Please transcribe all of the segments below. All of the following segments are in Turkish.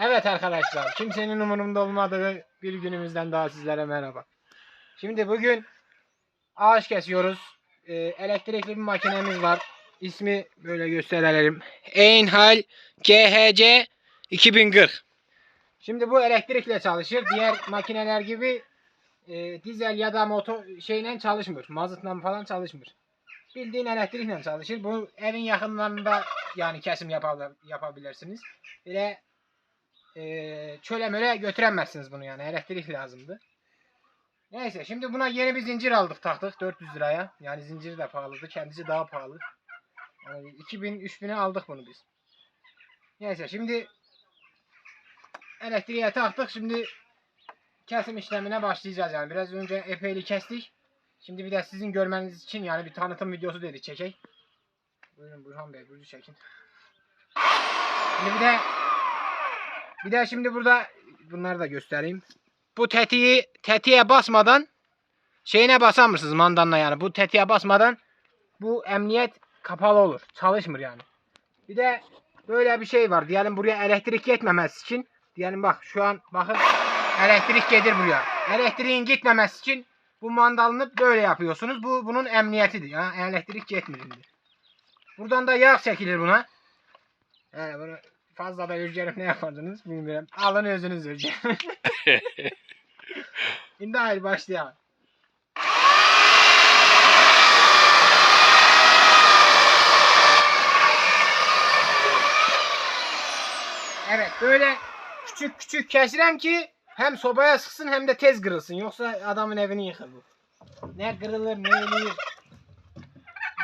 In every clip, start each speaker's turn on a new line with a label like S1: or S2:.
S1: Evet arkadaşlar, kimsenin umurumda olmadığı bir günümüzden daha sizlere merhaba. Şimdi bugün ağaç kesiyoruz. Ee, elektrikli bir makinemiz var. İsmi böyle gösterelim. Einhal CHC 2040. Şimdi bu elektrikle çalışır. Diğer makineler gibi e, dizel ya da motor şeyle çalışmıyor. Mazotla falan çalışmıyor. Bildiğin elektrikle çalışır. Bu evin yakınlarında yani kesim yapabil- yapabilirsiniz. Bile e, çöle möle götüremezsiniz bunu yani. Elektrik lazımdı. Neyse şimdi buna yeni bir zincir aldık taktık 400 liraya. Yani zinciri de pahalıydı. Kendisi daha pahalı. Yani 2000 3000'e aldık bunu biz. Neyse şimdi elektriğe taktık. Şimdi kesim işlemine başlayacağız yani. Biraz önce epeyli kestik. Şimdi bir de sizin görmeniz için yani bir tanıtım videosu dedi çekek. Buyurun Burhan Bey buyurun çekin. Şimdi bir de bir de şimdi burada bunları da göstereyim. Bu tetiği tetiğe basmadan şeyine basamırsınız mandanla yani. Bu tetiğe basmadan bu emniyet kapalı olur. Çalışmır yani. Bir de böyle bir şey var. Diyelim buraya elektrik yetmemesi için diyelim bak şu an bakın elektrik gelir buraya. Elektriğin gitmemesi için bu mandalını böyle yapıyorsunuz. Bu bunun emniyetidir. Ya elektrik gitmeyindir. Buradan da yağ çekilir buna. Yani bunu fazla da ürgerim ne yapardınız bilmiyorum. Alın özünüz ürgerim. Şimdi hayır başlayalım. Evet böyle küçük küçük kesirem ki hem sobaya sıksın hem de tez kırılsın. Yoksa adamın evini yıkır bu. Ne kırılır ne ölür.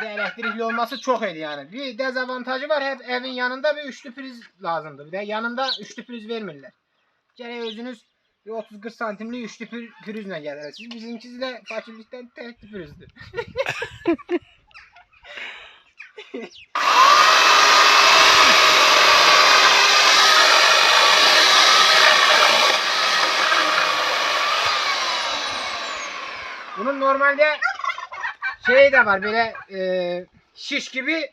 S1: De elektrikli olması çok iyi yani. Bir dezavantajı var. Hep evin yanında bir üçlü priz lazımdır. Bir de yanında üçlü priz vermirler. Gene özünüz bir 30-40 santimli üçlü pür, pürüzle gelirsiniz. Bizimkisi de fakirlikten tekli pürüzdür. Bunun normalde şey de var böyle e, şiş gibi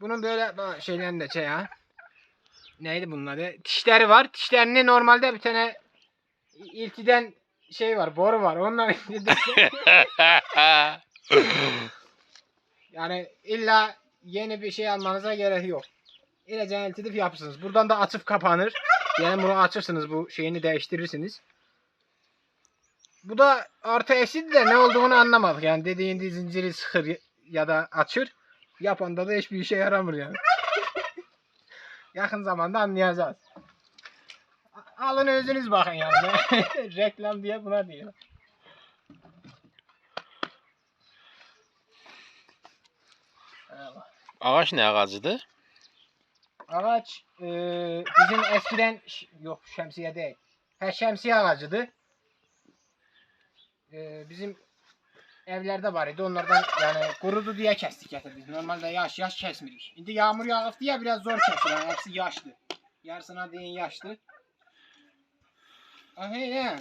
S1: bunun böyle şeylerinde şey ha. Neydi bunun adı? Dişleri var. Dişlerini normalde bir tane iltiden şey var, boru var. Onlar yani illa yeni bir şey almanıza gerek yok. İlacını iltidip yapırsınız. Buradan da açıp kapanır. Yani bunu açırsınız bu şeyini değiştirirsiniz. Bu da artı eksi de ne olduğunu anlamadık. Yani dediğin zinciri sıkır ya da açır. Yapanda da hiçbir işe yaramır yani. Yakın zamanda anlayacağız. Alın özünüz bakın yani. Reklam diye buna diyor.
S2: Ağaç ne ağacıydı?
S1: Ağaç e, bizim eskiden yok şemsiye değil. Ha şemsiye ağacıydı. E, bizim evlerde var idi. Onlardan yani kurudu diye kestik getirdik. Normalde yaş yaş kesmirik. Şimdi yağmur yağıp diye biraz zor kesiyor. Yani hepsi yaşlı. Yarısına değin yaşlı. Ah hey ne?